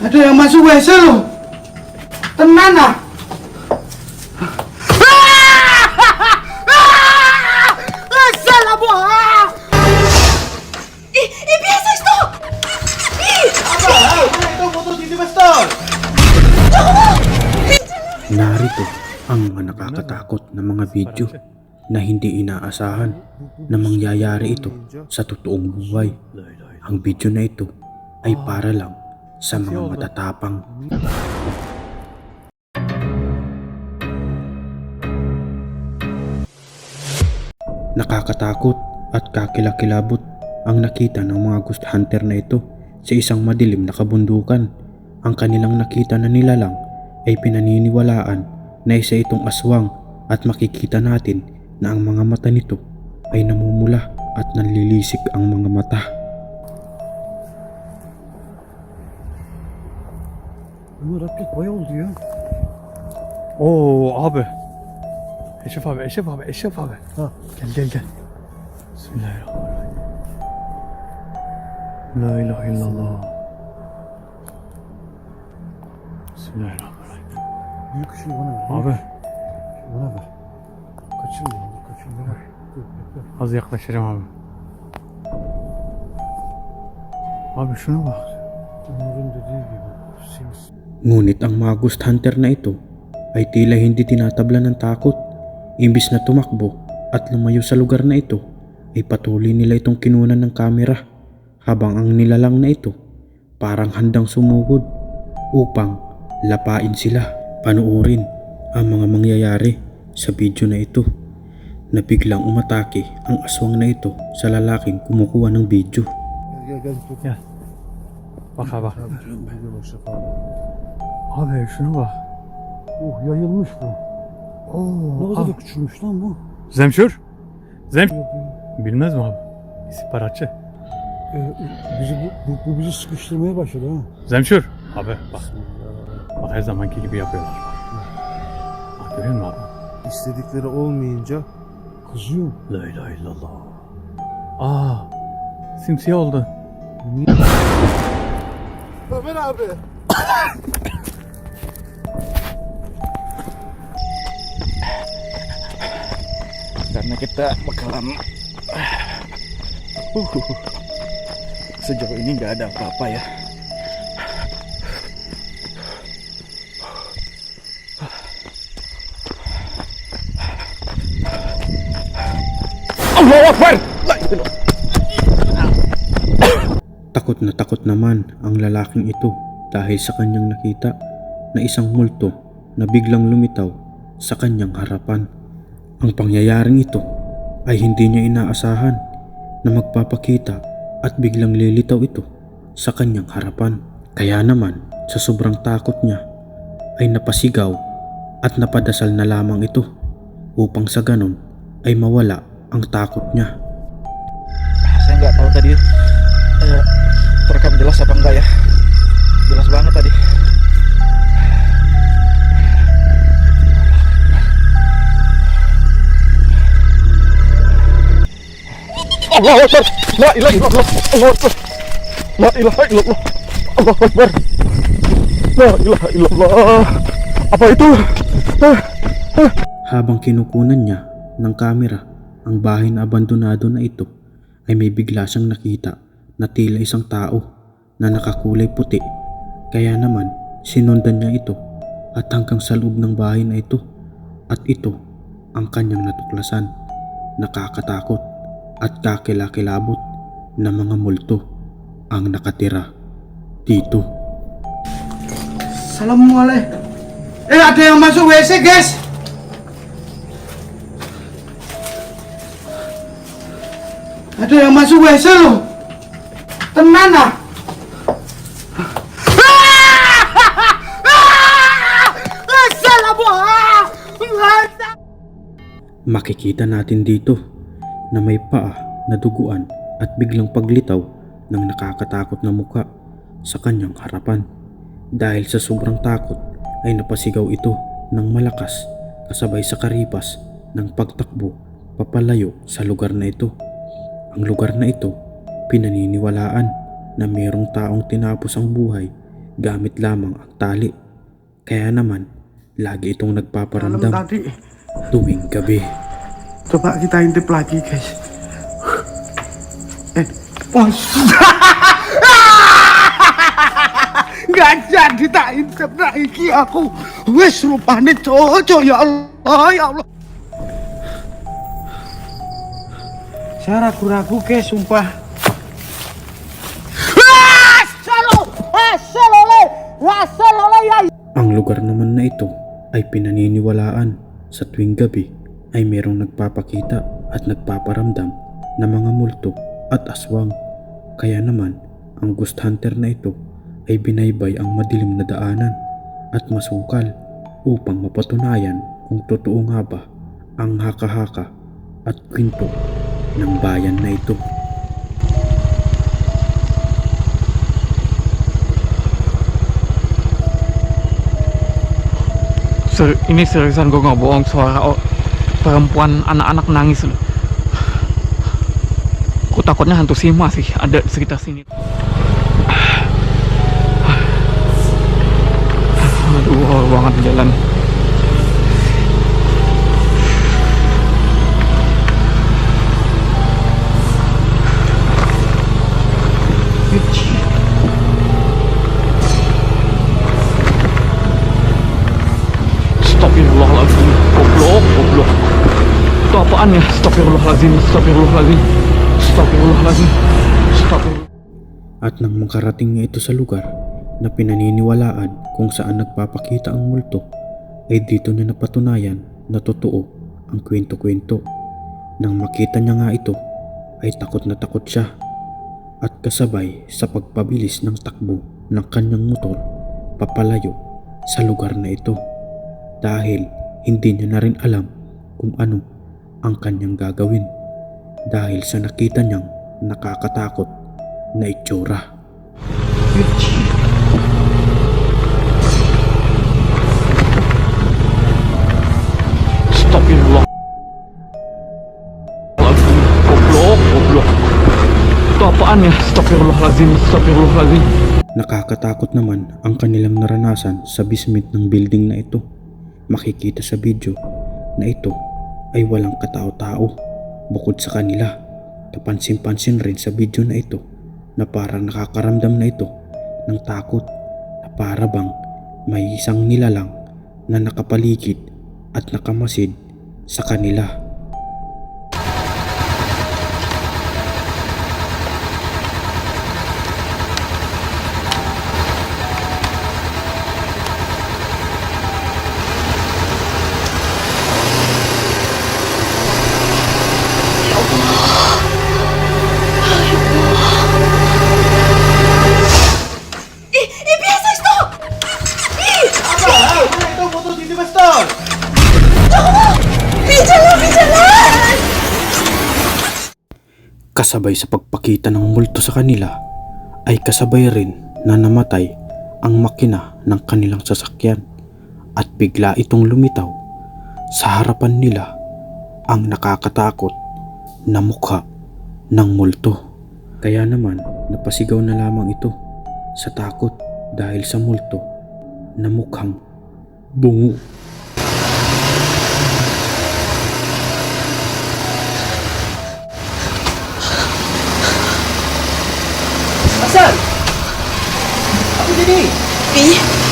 Ada yang masuk WC loh. Tenan ah. Narito ang mga nakakatakot na mga video na hindi inaasahan na mangyayari ito sa totoong buhay. Ang video na ito ay para lang sa mga matatapang. Nakakatakot at kakilakilabot ang nakita ng mga ghost hunter na ito sa isang madilim na kabundukan. Ang kanilang nakita na nilalang ay pinaniniwalaan na isa itong aswang at makikita natin na ang mga mata nito ay namumula at nanlilisik ang mga mata. Ömer Abdülk bayağı oldu ya. Oo abi. Eşref abi, Eşref abi, Eşref abi. Ha. Gel gel gel. Bismillahirrahmanirrahim. La ilahe illallah. Bismillahirrahmanirrahim. Büyük ışığı bana ver. Abi Bana ver. Kaçırma onu, kaçırma. Ver. Dur, bekle. az yaklaşacağım abi. Abi şuna bak. Onur'un dediği gibi. Sims. Ngunit ang mga ghost hunter na ito ay tila hindi tinatabla ng takot. Imbis na tumakbo at lumayo sa lugar na ito ay patuloy nila itong kinunan ng kamera habang ang nilalang na ito parang handang sumugod upang lapain sila. Panuorin ang mga mangyayari sa video na ito na biglang umatake ang aswang na ito sa lalaking kumukuha ng video. Gel gel gel. Dur. Gel. Abi şuna bak. Oh yayılmış bu. Oo. Ne kadar da küçülmüş lan bu. Zemşür. Zem. Bilmez mi abi? İstihbaratçı. Ee, bizi, bu, bu, bu bizi sıkıştırmaya başladı ha. Zemşür. Abi bak. Bak her zamanki gibi yapıyorlar. Bak görüyor musun abi? İstedikleri olmayınca Kızıyor. La ilahe illallah. Aa. Simsiyah oldu. Ömer abi. karena kita bakalan uh, sejauh ini nggak ada apa-apa ya Allah Akbar Takot na takot naman ang lalaking ito dahil sa kanyang nakita na isang multo na biglang lumitaw sa kanyang harapan. Ang pangyayaring ito ay hindi niya inaasahan na magpapakita at biglang lilitaw ito sa kanyang harapan. Kaya naman sa sobrang takot niya ay napasigaw at napadasal na lamang ito upang sa ganon ay mawala ang takot niya. saya nggak tahu tadi eh, terekam jelas apa enggak ya Allah Akbar La ilaha illallah Allah Akbar La ilaha illallah Allah Akbar La ilaha illallah Apa itu? Habang kinukunan niya ng kamera ang bahay na abandonado na ito ay may bigla siyang nakita na tila isang tao na nakakulay puti. Kaya naman sinundan niya ito at hanggang sa loob ng bahay na ito at ito ang kanyang natuklasan. Nakakatakot at kakilakilabot na mga multo ang nakatira dito. Assalamualaikum. Eh ada yang masuk WC guys. Ada yang masuk WC loh. Tenan ah. Makikita natin dito na may paa na duguan at biglang paglitaw ng nakakatakot na muka sa kanyang harapan. Dahil sa sobrang takot ay napasigaw ito ng malakas kasabay sa karipas ng pagtakbo papalayo sa lugar na ito. Ang lugar na ito pinaniniwalaan na mayroong taong tinapos ang buhay gamit lamang ang tali. Kaya naman, lagi itong nagpaparamdam tuwing gabi. Coba kita intip lagi guys. Eh, bos. Gak jadi tak intip lagi aku. Wes rupanya cocok ya Allah ya Allah. Saya ragu-ragu guys, sumpah. Ang lugar naman na ito ay pinaniniwalaan sa tuwing gabi ay merong nagpapakita at nagpaparamdam na mga multo at aswang. Kaya naman, ang ghost hunter na ito ay binaybay ang madilim na daanan at masukal upang mapatunayan kung totoo nga ba ang haka-haka at kwento ng bayan na ito. Ser ini seriusan gue nggak bohong suara o- perempuan anak-anak nangis loh. Aku takutnya hantu Sima sih ada di sekitar sini. Aduh, banget jalan. Ya? Astagfirullahaladzim, astagfirullahaladzim Astagfirullahaladzim Astagfirullah At nang makarating nga ito sa lugar na pinaniniwalaan kung saan nagpapakita ang multo, ay dito niya napatunayan na totoo ang kwento-kwento. Nang makita niya nga ito, ay takot na takot siya. At kasabay sa pagpabilis ng takbo ng kanyang motor, papalayo sa lugar na ito. Dahil hindi niya na rin alam kung ano ang kanyang gagawin. Dahil sa nakita niyang nakakatakot na itsura. Astagfirullah Goblok, goblok Itu apaan ya? Astagfirullahaladzim, astagfirullahaladzim Nakakatakot naman ang kanilang naranasan sa basement ng building na ito. Makikita sa video na ito ay walang katao-tao bukod sa kanila. Kapansin-pansin rin sa video na ito na parang nakakaramdam na ito ng takot na para bang may isang nilalang na nakapaligid at nakamasid sa kanila. Kasabay sa pagpakita ng multo sa kanila ay kasabay rin na namatay ang makina ng kanilang sasakyan at bigla itong lumitaw sa harapan nila ang nakakatakot na mukha ng multo. Kaya naman napasigaw na lamang ito sa takot dahil sa multo na mukhang bungo. B。